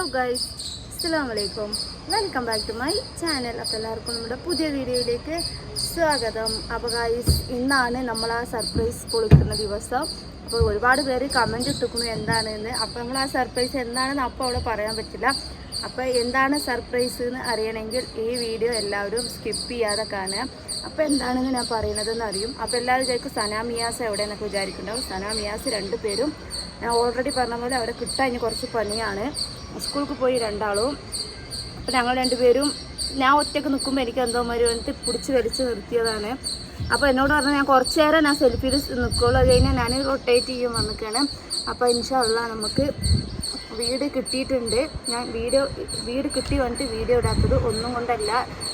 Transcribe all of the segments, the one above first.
Hello guys അസ്സാം വലൈക്കും welcome back to my channel അപ്പോൾ എല്ലാവർക്കും നമ്മുടെ പുതിയ വീഡിയോയിലേക്ക് സ്വാഗതം. അപ്പോൾ ഗൈസ് ഇന്നാണ് നമ്മൾ ആ സർപ്രൈസ് പൊളിക്കുന്ന ദിവസം. അപ്പോൾ ഒരുപാട് പേര് കമന്റ് ഇട്ടിക്കുന്നു എന്താണെന്ന്. അപ്പോൾ നമ്മൾ ആ സർപ്രൈസ് എന്താണെന്ന് അപ്പോൾ അവിടെ പറയാൻ പറ്റില്ല. അപ്പോൾ എന്താണ് സർപ്രൈസ് എന്ന് അറിയണമെങ്കിൽ ഈ വീഡിയോ എല്ലാവരും സ്കിപ്പ് ചെയ്യാതെ കാണുക. അപ്പോൾ എന്താണെന്ന് ഞാൻ പറയുന്നതെന്ന് അറിയും. അപ്പോൾ എല്ലാവരും വിചാരിക്കും സനാ മിയാസ് എവിടെയെന്നൊക്കെ വിചാരിക്കുന്നുണ്ടാവും. സനാ മിയാസ് രണ്ട് പേരും ഞാൻ ഓൾറെഡി പറഞ്ഞ പോലെ അവിടെ കിട്ടാൻ കുറച്ച് പണിയാണ്. സ്കൂൾക്ക് പോയി രണ്ടാളും. അപ്പോൾ ഞങ്ങൾ രണ്ടുപേരും ഞാൻ ഒറ്റയ്ക്ക് നിൽക്കുമ്പോൾ എനിക്ക് എന്തോ മാതിരി വന്നിട്ട് പിടിച്ച് വലിച്ച് നിർത്തിയതാണ്. അപ്പോൾ എന്നോട് പറഞ്ഞാൽ ഞാൻ കുറച്ച് നേരം ഞാൻ സെൽഫിയിൽ നിൽക്കുള്ളൂ അത് കഴിഞ്ഞാൽ ഞാൻ റൊട്ടേറ്റ് ചെയ്യും വന്നിക്കാണ്. അപ്പോൾ ഇൻഷാല്ല നമുക്ക് വീട് കിട്ടിയിട്ടുണ്ട്. ഞാൻ വീഡിയോ വീട് കിട്ടി വന്നിട്ട് വീഡിയോ ഇടാത്തത് ഒന്നും കൊണ്ടല്ല.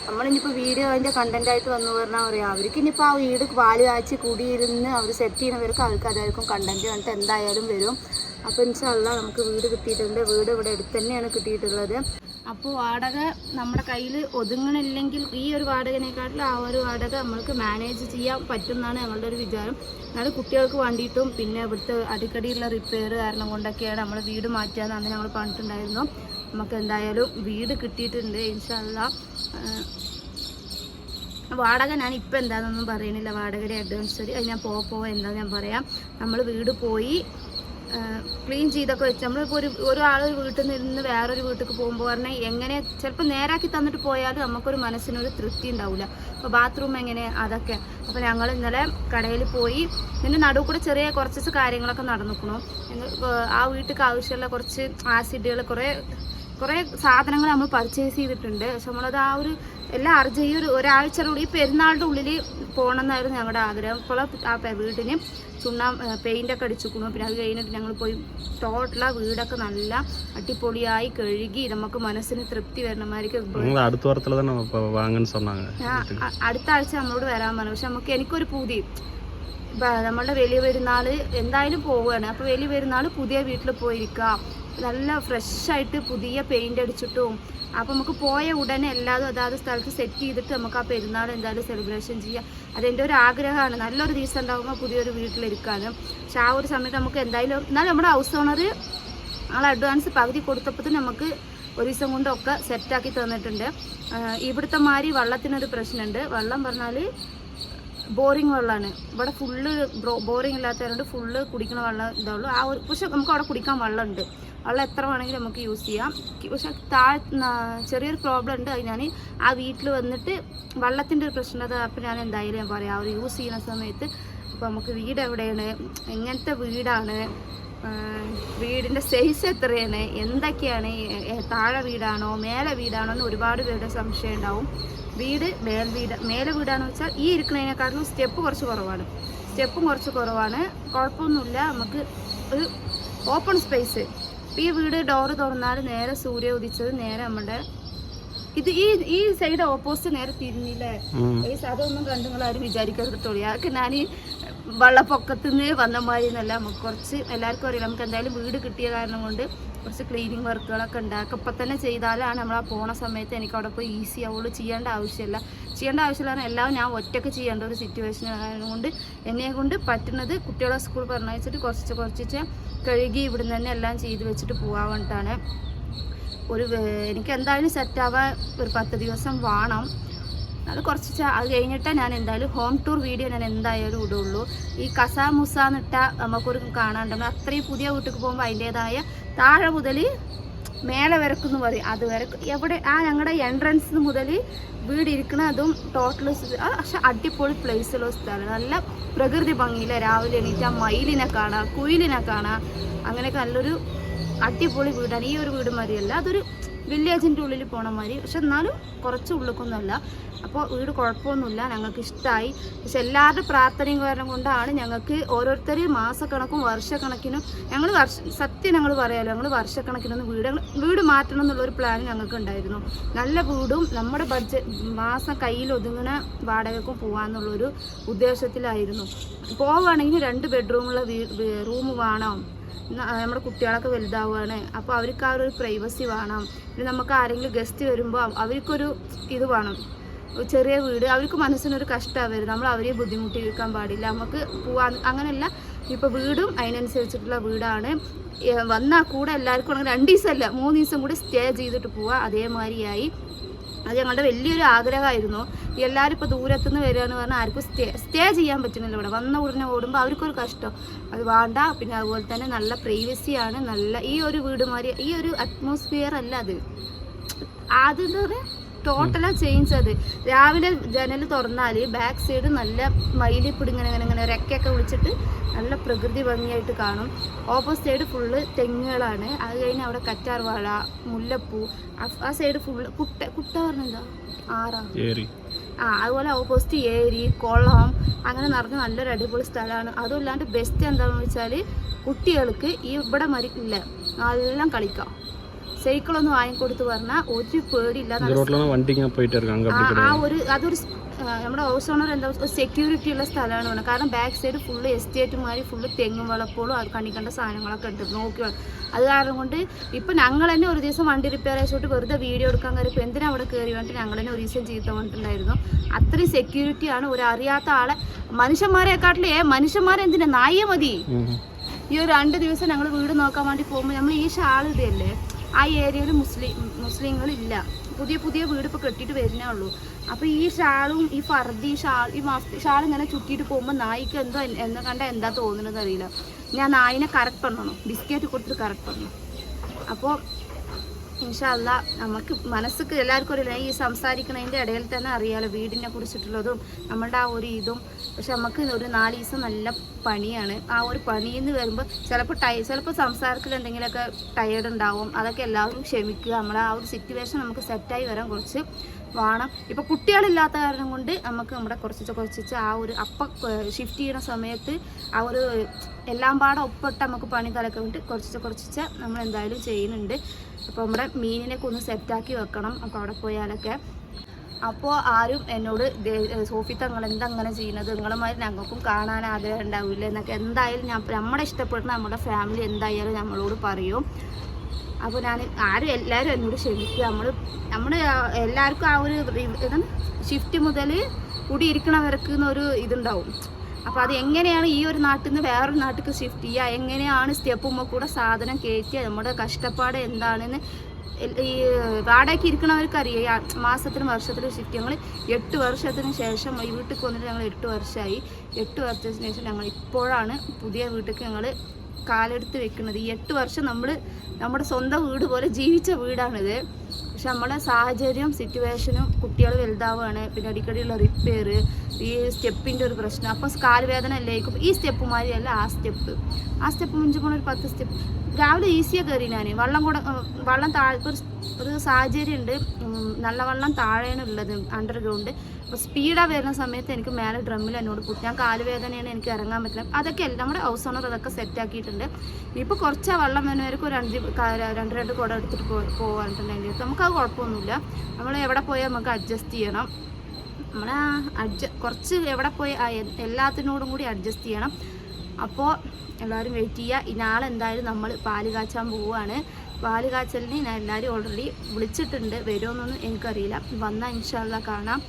നമ്മളിനിപ്പോൾ വീഡിയോ അതിന്റെ കണ്ടന്റായിട്ട് വന്നു പറഞ്ഞാൽ പറയാം. അവർക്ക് ഇനിയിപ്പോൾ ആ വീട് പാൽ കാച്ചി കൂടിയിരുന്ന് അവർ സെറ്റ് ചെയ്യുന്നവർക്ക് അവർക്ക് അതായിരിക്കും കണ്ടന്റ് വന്നിട്ട് എന്തായാലും വരും. അപ്പോൾ ഇൻഷാല്ല നമുക്ക് വീട് കിട്ടിയിട്ടുണ്ട്. വീട് ഇവിടെ അടുത്ത് തന്നെയാണ് കിട്ടിയിട്ടുള്ളത്. അപ്പോൾ വാടക നമ്മുടെ കയ്യിൽ ഒതുങ്ങണില്ലെങ്കിൽ ഈ ഒരു വാടകനെക്കാട്ടിലും ആ ഒരു വാടക നമ്മൾക്ക് മാനേജ് ചെയ്യാൻ പറ്റും എന്നാണ് ഞങ്ങളുടെ ഒരു വിചാരം. എന്നാലും കുട്ടികൾക്ക് വേണ്ടിയിട്ടും പിന്നെ ഇവിടുത്തെ അടിക്കടിയുള്ള റിപ്പയർ കാരണം കൊണ്ടൊക്കെയാണ് നമ്മൾ വീട് മാറ്റുക അന്ന് ഞങ്ങൾ പറഞ്ഞിട്ടുണ്ടായിരുന്നു. നമുക്ക് എന്തായാലും വീട് കിട്ടിയിട്ടുണ്ട് ഇൻഷല്ല വാടക ഞാൻ ഇപ്പം എന്താണെന്നൊന്നും പറയുന്നില്ല വാടകയുടെ അഡ്വാൻസ് അത് ഞാൻ പോവാ എന്താ ഞാൻ പറയാം. നമ്മൾ വീട് പോയി ക്ലീൻ ചെയ്തൊക്കെ വെച്ച്. നമ്മളിപ്പോൾ ഒരു ഒരാൾ വീട്ടിൽ നിന്ന് വേറൊരു വീട്ടിൽ പോകുമ്പോൾ പറഞ്ഞാൽ എങ്ങനെ ചിലപ്പോൾ നേരാക്കി തന്നിട്ട് പോയാലും നമുക്കൊരു മനസ്സിനൊരു തൃപ്തി ഉണ്ടാവില്ല അപ്പോൾ ബാത്റൂം എങ്ങനെ അതൊക്കെ. അപ്പോൾ ഞങ്ങൾ ഇന്നലെ കടയിൽ പോയി ഇതിന്റെ നടുവ് കൂടെ ചെറിയ കുറച്ച് കാര്യങ്ങളൊക്കെ നടന്നിക്കണു. ആ വീട്ടിലേക്ക് ആവശ്യമുള്ള കുറച്ച് ആസിഡുകൾ കുറേ കുറേ സാധനങ്ങൾ നമ്മൾ പർച്ചേസ് ചെയ്തിട്ടുണ്ട്. പക്ഷെ നമ്മളത് ആ ഒരു എല്ലാ അർജ് ഈ ഒരു ഒരാഴ്ചയുടെ ഈ പെരുന്നാളുടെ ഉള്ളിൽ പോകണം എന്നായിരുന്നു ഞങ്ങളുടെ ആഗ്രഹം. ഇപ്പോൾ ആ വീടിന് ചുണ്ണാ പെയിന്റൊക്കെ അടിച്ചുക്കണു പിന്നെ അത് കഴിഞ്ഞിട്ട് ഞങ്ങൾ പോയി ടോട്ടലാ വീടൊക്കെ നല്ല അടിപൊളിയായി കഴുകി നമുക്ക് മനസ്സിന് തൃപ്തി വരണ അടുത്ത അടുത്ത ആഴ്ച നമ്മളോട് വരാൻ പറഞ്ഞു. പക്ഷെ നമുക്ക് എനിക്കൊരു പൂതി. നമ്മളുടെ വലിയ പെരുന്നാൾ എന്തായാലും പോവുകയാണ് അപ്പോൾ വലിയ പെരുന്നാൾ പുതിയ വീട്ടിൽ പോയിരിക്കാം. നല്ല ഫ്രഷായിട്ട് പുതിയ പെയിന്റ് അടിച്ചിട്ടും. അപ്പോൾ നമുക്ക് പോയ ഉടനെ എല്ലാതും അതാത് സ്ഥലത്ത് സെറ്റ് ചെയ്തിട്ട് നമുക്ക് ആ പെരുന്നാൾ എന്തായാലും സെലിബ്രേഷൻ ചെയ്യാം. അതെന്റെ ഒരു ആഗ്രഹമാണ്. നല്ലൊരു ദിവസം ഉണ്ടാകുമ്പോൾ പുതിയൊരു വീട്ടിലിരിക്കാനും. പക്ഷെ ആ ഒരു സമയത്ത് നമുക്ക് എന്തായാലും എന്നാലും നമ്മുടെ ഹൗസ് ഓണർ ആൾ അഡ്വാൻസ് പകുതി കൊടുത്തപ്പോൾ നമുക്ക് ഒരു ദിവസം കൊണ്ടൊക്കെ സെറ്റാക്കി തന്നിട്ടുണ്ട്. ഇവിടുത്തെ മാതിരി വെള്ളത്തിനൊരു പ്രശ്നമുണ്ട്. വെള്ളം പറഞ്ഞാൽ ബോറിങ് വെള്ളമാണ് ഇവിടെ ഫുള്ള് ബോറിങ് ഇല്ലാത്തതുകൊണ്ട് ഫുള്ള് കുടിക്കുന്ന വെള്ളം ഇതുള്ളൂ ആ ഒരു പക്ഷെ നമുക്ക് അവിടെ കുടിക്കാൻ വെള്ളമുണ്ട്. വെള്ളം എത്ര വേണമെങ്കിലും നമുക്ക് യൂസ് ചെയ്യാം. പക്ഷെ താഴെ ചെറിയൊരു പ്രോബ്ലം ഉണ്ട്. അത് ഞാൻ ആ വീട്ടിൽ വന്നിട്ട് വെള്ളത്തിന്റെ ഒരു പ്രശ്നത അപ്പം ഞാൻ എന്തായാലും ഞാൻ പറയാം അവർ യൂസ് ചെയ്യുന്ന സമയത്ത് അപ്പോൾ നമുക്ക് വീട് എവിടെയാണ്? എങ്ങനത്തെ വീടാണ്? വീടിന്റെ സൈസ് എത്രയാണ്? എന്തൊക്കെയാണ്? താഴെ വീടാണോ? മേലെ വീടാണോ? എന്ന് ഒരുപാട് പേരുടെ സംശയം ഉണ്ടാവും. വീട് മേൽ വീട് മേലെ വീടാണെന്ന് വെച്ചാൽ ഈ ഇരിക്കുന്നതിനെക്കാട്ടിലും സ്റ്റെപ്പ് കുറച്ച് കുറവാണ്. സ്റ്റെപ്പും കുറച്ച് കുറവാണ്. കുഴപ്പമൊന്നുമില്ല. നമുക്ക് ഒരു ഓപ്പൺ സ്പേസ് ഈ വീട് ഡോറ് തുറന്നാൽ നേരെ സൂര്യ ഉദിച്ചത് നേരെ നമ്മുടെ ഇത് ഈ ഈ സൈഡ് ഓപ്പോസിറ്റ് നേരെ തിരിഞ്ഞില്ലേ? ഈ അതൊന്നും കണ്ടു നിങ്ങൾ ആരും വിചാരിക്കരുത് കേട്ടോ അതൊക്കെ ഞാൻ ഈ വെള്ളപ്പൊക്കത്തിൽ നിന്ന് വന്ന മാതിരി എന്നല്ല നമുക്ക് കുറച്ച് എല്ലാവർക്കും അറിയാം. നമുക്ക് എന്തായാലും വീട് കിട്ടിയ കാരണം കൊണ്ട് കുറച്ച് ക്ലീനിങ് വർക്കുകളൊക്കെ ഉണ്ടാക്കുക ഇപ്പം തന്നെ ചെയ്താലാണ് നമ്മൾ ആ പോണ സമയത്ത് എനിക്ക് അവിടെ പോയി ഈസി ആവുള്ളൂ ചെയ്യേണ്ട ആവശ്യമില്ല ചെയ്യേണ്ട ആവശ്യമില്ല എല്ലാം ഞാൻ ഒറ്റയ്ക്ക് ചെയ്യേണ്ട ഒരു സിറ്റുവേഷൻ ആയതുകൊണ്ട് എന്നെ കൊണ്ട് പറ്റുന്നത് കുട്ടികളെ സ്കൂൾ പറഞ്ഞയച്ചിട്ട് കുറച്ച് കുറച്ച് കഴുകി ഇവിടുന്ന് തന്നെ എല്ലാം ചെയ്ത് വെച്ചിട്ട് പോകാൻ വേണ്ടിയിട്ടാണ് ഒരു എനിക്ക് എന്തായാലും സെറ്റാവാൻ ഒരു പത്ത് ദിവസം വേണം. അത് കുറച്ച് അത് കഴിഞ്ഞിട്ട് ഞാൻ എന്തായാലും ഹോം ടൂർ വീഡിയോ ഞാൻ എന്തായാലും ഇടുള്ളൂ. ഈ കസ മുസ എന്നിട്ട നമുക്കൊരു കാണാണ്ടെങ്കിൽ അത്രയും പുതിയ വീട്ടിൽ പോകുമ്പോൾ അതിന്റെതായ താഴെ മുതൽ മേലെ വരക്കെന്ന് പറയും. അത് വരക്കും. എവിടെ ആ ഞങ്ങളുടെ എൻട്രൻസ് മുതൽ വീട് അതും ടോട്ടൽ പക്ഷെ അടിപൊളി പ്ലേസുള്ള സ്ഥലം. നല്ല പ്രകൃതി ഭംഗിയില്ല രാവിലെ എണീറ്റ് ആ മയിലിനെ കാണാം കുയിലിനെ കാണാം. അങ്ങനെയൊക്കെ നല്ലൊരു അടിപൊളി വീടാണ്. ഈ ഒരു വീട് മതിയല്ല. അതൊരു വില്ലേജിന്റെ ഉള്ളിൽ പോണ മാതിരി. പക്ഷെ എന്നാലും കുറച്ച് ഉള്ളിക്കൊന്നുമല്ല. അപ്പോൾ വീട് കുഴപ്പമൊന്നുമില്ല. ഞങ്ങൾക്ക് ഇഷ്ടമായി. പക്ഷെ എല്ലാവരുടെ പ്രാർത്ഥനയും കാരണം കൊണ്ടാണ് ഞങ്ങൾക്ക് ഓരോരുത്തർ മാസക്കണക്കും വർഷക്കണക്കിനും ഞങ്ങൾ വർഷ സത്യം ഞങ്ങൾ പറയാമല്ലോ ഞങ്ങൾ വർഷക്കണക്കിനൊന്ന് വീട് വീട് മാറ്റണം എന്നുള്ളൊരു പ്ലാൻ ഞങ്ങൾക്ക് ഉണ്ടായിരുന്നു നല്ല വീടും നമ്മുടെ ബഡ്ജറ്റ് മാസം കയ്യിൽ ഒതുങ്ങുന്ന വാടകയ്ക്കും പോകാമെന്നുള്ളൊരു ഉദ്ദേശത്തിലായിരുന്നു. പോവുകയാണെങ്കിൽ രണ്ട് ബെഡ്റൂമുള്ള വീ റൂം വേണം. നമ്മുടെ കുട്ടികളൊക്കെ വലുതാവുകയാണ്. അപ്പോൾ അവർക്ക് ആ ഒരു പ്രൈവസി വേണം. പിന്നെ നമുക്ക് ആരെങ്കിലും ഗസ്റ്റ് വരുമ്പോൾ അവർക്കൊരു ഇത് വേണം. ചെറിയ വീട് അവർക്ക് മനസ്സിനൊരു കഷ്ടമാവരുത് നമ്മൾ അവരെ ബുദ്ധിമുട്ടിക്കാൻ പാടില്ല. നമുക്ക് പോവാൻ അങ്ങനെയല്ല. ഇപ്പോൾ വീടും അതിനനുസരിച്ചിട്ടുള്ള വീടാണ്. വന്നാൽ കൂടെ എല്ലാവർക്കും രണ്ട് ദിവസമല്ല മൂന്ന് ദിവസം കൂടി സ്റ്റേ ചെയ്തിട്ട് പോവാം. അതേമാതിരിയായി. അത് ഞങ്ങളുടെ വലിയൊരു ആഗ്രഹമായിരുന്നു. എല്ലാവരും ഇപ്പോൾ ദൂരത്തുനിന്ന് വരികയെന്ന് പറഞ്ഞാൽ ആർക്കും സ്റ്റേ സ്റ്റേ ചെയ്യാൻ പറ്റുന്നില്ല ഇവിടെ. വന്ന ഉടനെ ഓടുമ്പോൾ അവർക്കൊരു കഷ്ടം. അത് വേണ്ട. പിന്നെ അതുപോലെ തന്നെ നല്ല പ്രൈവസിയാണ് നല്ല ഈ ഒരു വീട് മാതിരി ഈ ഒരു അറ്റ്മോസ്ഫിയർ അല്ല അത്. ആദ്യം ടോട്ടലാ ചേഞ്ച് അത്. രാവിലെ ജനൽ തുറന്നാൽ ബാക്ക് സൈഡ് നല്ല മയിലിപ്പിടി ഇങ്ങനെ ഇങ്ങനെ ഇങ്ങനെ രക്കയൊക്കെ വിളിച്ചിട്ട് നല്ല പ്രകൃതി ഭംഗിയായിട്ട് കാണും. ഓപ്പോസിറ്റ് സൈഡ് ഫുള്ള് തെങ്ങുകളാണ്. അത് കഴിഞ്ഞ് അവിടെ കറ്റാർവാഴ മുല്ലപ്പൂ ആ- സൈഡ് ഫുള്ള് കുട്ട കുട്ട പറഞ്ഞെന്താ ആറാ? ആ അതുപോലെ ഓപ്പോസിറ്റ് ഏരി കുളം അങ്ങനെ നിറഞ്ഞ നല്ലൊരു അടിപൊളി സ്ഥലമാണ്. അതുമല്ലാണ്ട് ബെസ്റ്റ് എന്താണെന്ന് വെച്ചാൽ കുട്ടികൾക്ക് ഈ ഇവിടെ മരിക്കില്ല നല്ല കളിക്കാം. സൈക്കിളൊന്നും വാങ്ങിക്കൊടുത്ത് പറഞ്ഞാൽ ഒരു പേടിയില്ല. ഒരു അതൊരു നമ്മുടെ ഹൗസ് ഓണർ എന്താ ഒരു സെക്യൂരിറ്റി ഉള്ള സ്ഥലമാണ്. പറഞ്ഞത് കാരണം ബാക്ക് സൈഡ് ഫുള്ള് എസ്റ്റേറ്റുമാരി ഫുള്ള് തെങ്ങും വളപ്പോളും അത് കണ്ണിക്കേണ്ട സാധനങ്ങളൊക്കെ ഉണ്ട്. നോക്കി അത് കാരണം കൊണ്ട് ഇപ്പം ഞങ്ങൾ തന്നെ ഒരു ദിവസം വണ്ടി റിപ്പയർ അയച്ചോട്ട് വെറുതെ വീഡിയോ എടുക്കാൻ കാര്യം എന്തിനാ അവിടെ കയറി വേണ്ടി ഞങ്ങൾ തന്നെ ഒരു ദിവസം ചീത്ത വന്നിട്ടുണ്ടായിരുന്നു അത്രയും സെക്യൂരിറ്റിയാണ് ഒരു അറിയാത്ത ആളെ. മനുഷ്യന്മാരെക്കാട്ടിലേ മനുഷ്യന്മാരെന്തിനാ? നായ മതി. ഈ ഒരു രണ്ട് ദിവസം ഞങ്ങൾ വീട് നോക്കാൻ വേണ്ടി പോകുമ്പോൾ നമ്മൾ ഈ ഷാൾ ഇതല്ലേ? ആ ഏരിയയിൽ മുസ്ലിം മുസ്ലിങ്ങളില്ല പുതിയ പുതിയ വീട് ഇപ്പോൾ കെട്ടിയിട്ട് വരുന്നേ ഉള്ളൂ അപ്പോൾ ഈ ഷാളും ഈ ഫർദി ഷാൾ ഈ മാസ്ക് ഷാൾ ഇങ്ങനെ ചുറ്റിയിട്ട് പോകുമ്പോൾ നായിക്ക് എന്തോ എൻ- എന്നെ കണ്ട എന്താ തോന്നുന്നത് അറിയില്ല ഞാൻ നായിനെ കറക്റ്റ് பண்ணணும் ബിസ്ക്കറ്റ് കൊടുത്തിട്ട് കറക്റ്റ് பண்ணணும் അപ്പോൾ ഇൻഷല്ല നമുക്ക് മനസ്സൊക്കെ എല്ലാവർക്കും അറിയില്ല ഈ സംസാരിക്കണതിൻ്റെ ഇടയിൽ തന്നെ അറിയാലോ വീടിനെ കുറിച്ചിട്ടുള്ളതും നമ്മളുടെ ആ ഒരു ഇതും പക്ഷെ നമുക്ക് ഒരു നാല് ദിവസം നല്ല പണിയാണ്. ആ ഒരു പണിയിൽ നിന്ന് വരുമ്പോൾ ചിലപ്പോൾ ടൈ ചിലപ്പോൾ സംസാരത്തിൽ എന്തെങ്കിലുമൊക്കെ ടയേർഡ് ഉണ്ടാവും അതൊക്കെ എല്ലാവരും ക്ഷമിക്കുക. നമ്മളെ ആ ഒരു സിറ്റുവേഷൻ നമുക്ക് സെറ്റായി വരാൻ കുറച്ച് വേണം. ഇപ്പോൾ കുട്ടികളില്ലാത്ത കാരണം കൊണ്ട് നമുക്ക് നമ്മുടെ കുറച്ച് കുറച്ച് ആ ഒരു അപ്പം ഷിഫ്റ്റ് ചെയ്യുന്ന സമയത്ത് ആ ഒരു എല്ലാം പാടെ ഒപ്പിട്ട് നമുക്ക് പണി തലക്കെ വേണ്ടി കുറച്ച് കുറച്ച് നമ്മൾ എന്തായാലും ചെയ്യുന്നുണ്ട്. അപ്പോൾ നമ്മുടെ മീനിനൊക്കെ ഒന്ന് സെറ്റാക്കി വെക്കണം. അപ്പോൾ അവിടെ പോയാലൊക്കെ അപ്പോൾ ആരും എന്നോട് സോഫി തങ്ങൾ എന്തങ്ങനെ ചെയ്യുന്നത്? നിങ്ങളുമായി ഞങ്ങൾക്കും കാണാൻ ആഗ്രഹം ഉണ്ടാവില്ല എന്നൊക്കെ എന്തായാലും ഞാൻ നമ്മുടെ ഇഷ്ടപ്പെടുന്ന നമ്മുടെ ഫാമിലി എന്തായാലും നമ്മളോട് പറയും. അപ്പോൾ ഞാൻ ആരും എല്ലാവരും എന്നോട് ക്ഷമിക്കുക. നമ്മൾ നമ്മൾ എല്ലാവർക്കും ആ ഒരു ഷിഫ്റ്റ് മുതൽ കൂടിയിരിക്കണവർക്ക് എന്നൊരു ഇതുണ്ടാവും. അപ്പോൾ അത് എങ്ങനെയാണ് ഈ ഒരു നാട്ടിൽ നിന്ന് വേറൊരു നാട്ടിലേക്ക് ഷിഫ്റ്റ് ചെയ്യുക? എങ്ങനെയാണ് സ്റ്റെപ്പുമ്പോൾ കൂടെ സാധനം കയറ്റുക നമ്മുടെ കഷ്ടപ്പാട് എന്താണെന്ന് ഈ വാടകയ്ക്ക് ഇരിക്കണവർക്ക് അറിയാം ഈ മാസത്തിനും വർഷത്തിനും ഷിഫ്റ്റ് ഞങ്ങൾ എട്ട് വർഷത്തിന് ശേഷം ഈ വീട്ടിൽ വന്നിട്ട് ഞങ്ങൾ എട്ട് വർഷമായി എട്ട് വർഷത്തിന് ശേഷം ഞങ്ങൾ ഇപ്പോഴാണ് പുതിയ വീട്ടിലേക്ക് ഞങ്ങൾ കാലെടുത്ത് വെക്കുന്നത് ഈ എട്ട് വർഷം നമ്മൾ നമ്മുടെ സ്വന്തം വീട് പോലെ ജീവിച്ച വീടാണിത്. പക്ഷെ നമ്മുടെ സാഹചര്യം സിറ്റുവേഷനും കുട്ടികൾ വലുതാവുകയാണ് പിന്നെ അടിക്കടിയുള്ള റിപ്പയർ ഈ സ്റ്റെപ്പിന്റെ ഒരു പ്രശ്നം. അപ്പോൾ കാൽ വേദന അല്ലായിരിക്കും ഈ സ്റ്റെപ്പ് മാതിരിയല്ല ആ സ്റ്റെപ്പ് ആ സ്റ്റെപ്പ് മുഞ്ചു പോണ ഒരു പത്ത് സ്റ്റെപ്പ് രാവിലെ ഈസിയാണ് കയറി ഞാൻ വെള്ളം കൂടെ വെള്ളം താഴെ ഒരു സാഹചര്യം ഉണ്ട് നല്ല വെള്ളം താഴെയാണ് ഉള്ളത് അണ്ടർഗ്രൗണ്ട് അപ്പോൾ സ്പീഡാണ് വരുന്ന സമയത്ത് എനിക്ക് മേലെ ഡ്രമ്മിൽ എന്നോട് കുട്ടി ഞാൻ കാലുവേദനയാണ് എനിക്ക് ഇറങ്ങാൻ പറ്റില്ല. അതൊക്കെ നമ്മുടെ ഹൗസ് ഓണർ അതൊക്കെ സെറ്റ് ആക്കിയിട്ടുണ്ട്. ഇപ്പോൾ കുറച്ച് വെള്ളം വരുന്നവർക്ക് ഒരു അഞ്ച് രണ്ട് രണ്ട് കുടം എടുത്തിട്ട് പോ നമുക്ക് നമുക്കത് കുഴപ്പമൊന്നുമില്ല. നമ്മൾ എവിടെ പോയാൽ നമുക്ക് അഡ്ജസ്റ്റ് ചെയ്യണം. നമ്മൾ അഡ്ജ കുറച്ച് എവിടെ പോയി എല്ലാത്തിനോടും കൂടി അഡ്ജസ്റ്റ് ചെയ്യണം. അപ്പോൾ എല്ലാവരും വെയിറ്റ് ചെയ്യുക. നാളെ എന്തായാലും നമ്മൾ പാൽ കാച്ചാൻ പോവുകയാണ്. പാൽ കാച്ചലിന് ഞാൻ എല്ലാവരും ഓൾറെഡി വിളിച്ചിട്ടുണ്ട്. വരുമെന്നൊന്നും എനിക്കറിയില്ല. വന്നാൽ ഇൻഷാല്ല കാണാം.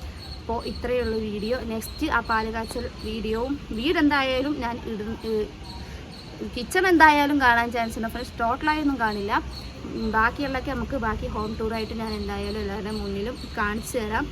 അപ്പോൾ ഇത്രയേ ഉള്ളൂ വീഡിയോ. നെക്സ്റ്റ് ആ പാൽ കാച്ചൽ വീഡിയോവും. വീട് എന്തായാലും ഞാൻ ഇടും കിച്ചൺ എന്തായാലും കാണാൻ ചാൻസ് ഉണ്ട്. ഫ്രഷ് ടോട്ടലായൊന്നും കാണില്ല. ബാക്കിയുള്ളതൊക്കെ നമുക്ക് ബാക്കി ഹോം ടൂറായിട്ട് ഞാൻ എന്തായാലും എല്ലാവരുടെ മുന്നിലും കാണിച്ചു തരാം.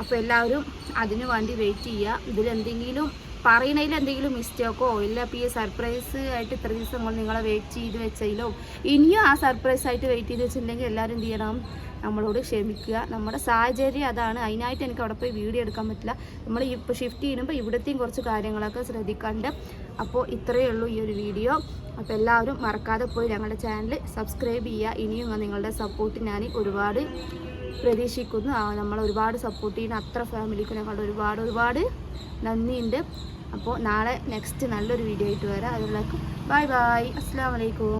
അപ്പോൾ എല്ലാവരും അതിനു വേണ്ടി വെയിറ്റ് ചെയ്യുക. ഇതിലെന്തെങ്കിലും പറയണതിൽ എന്തെങ്കിലും മിസ്റ്റേക്കോ ഇല്ല അപ്പോൾ ഈ സർപ്രൈസ് ആയിട്ട് ഇത്ര ദിവസം നിങ്ങളെ വെയിറ്റ് ചെയ്ത് വെച്ചതിലോ ഇനിയും ആ സർപ്രൈസ് ആയിട്ട് വെയിറ്റ് ചെയ്ത് വെച്ചിട്ടുണ്ടെങ്കിൽ എല്ലാവരും എന്ത് ചെയ്യണം? നമ്മളോട് ക്ഷമിക്കുക. നമ്മുടെ സാഹചര്യം അതാണ്. അതിനായിട്ട് എനിക്ക് അവിടെ പോയി വീഡിയോ എടുക്കാൻ പറ്റില്ല. നമ്മൾ ഇപ്പോൾ ഷിഫ്റ്റ് ചെയ്യുമ്പോൾ ഇവിടത്തെയും കുറച്ച് കാര്യങ്ങളൊക്കെ ശ്രദ്ധിക്കാണ്ട്. അപ്പോൾ ഇത്രയേ ഉള്ളൂ ഈ ഒരു വീഡിയോ. അപ്പോൾ എല്ലാവരും മറക്കാതെ പോയി ഞങ്ങളുടെ ചാനൽ സബ്സ്ക്രൈബ് ചെയ്യുക. ഇനിയും നിങ്ങളുടെ സപ്പോർട്ട് ഞാൻ ഒരുപാട് പ്രതീക്ഷിക്കുന്നു. നമ്മൾ ഒരുപാട് സപ്പോർട്ട് ചെയ്യുന്ന അത്ര ഫാമിലിക്ക് ഞങ്ങളുടെ ഒരുപാട് ഒരുപാട് നന്ദിയുണ്ട്. അപ്പോൾ നാളെ നെക്സ്റ്റ് നല്ലൊരു വീഡിയോ ആയിട്ട് വരാം. അതിലേക്ക് ബൈ ബൈ അസ്സാം വലൈക്കും